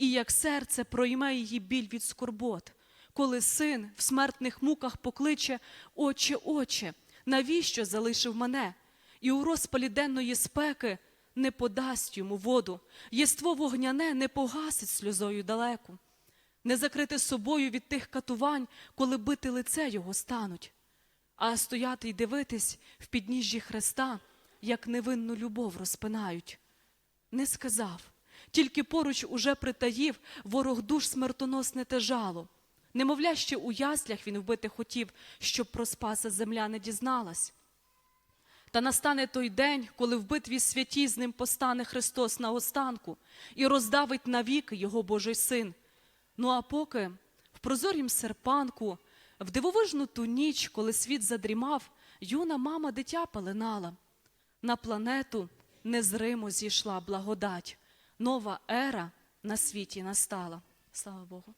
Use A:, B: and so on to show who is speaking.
A: і як серце пройме її біль від скорбот, коли син в смертних муках покличе Отче, Отче, навіщо залишив мене? І у розпалі денної спеки не подасть йому воду, єство вогняне не погасить сльозою далеку, не закрити собою від тих катувань, коли бити лице його стануть, а стояти й дивитись в підніжжі Христа, як невинну любов розпинають. Не сказав, тільки поруч уже притаїв ворог душ смертоносне те жало. Немовля, ще у яслях він вбити хотів, щоб про спаса земля не дізналась. Та настане той день, коли в битві святій з ним постане Христос на останку і роздавить навіки його Божий син. Ну а поки в прозорім серпанку, в дивовижну ту ніч, коли світ задрімав, юна мама дитя пеленала. На планету незримо зійшла благодать. Нова ера на світі настала. Слава Богу.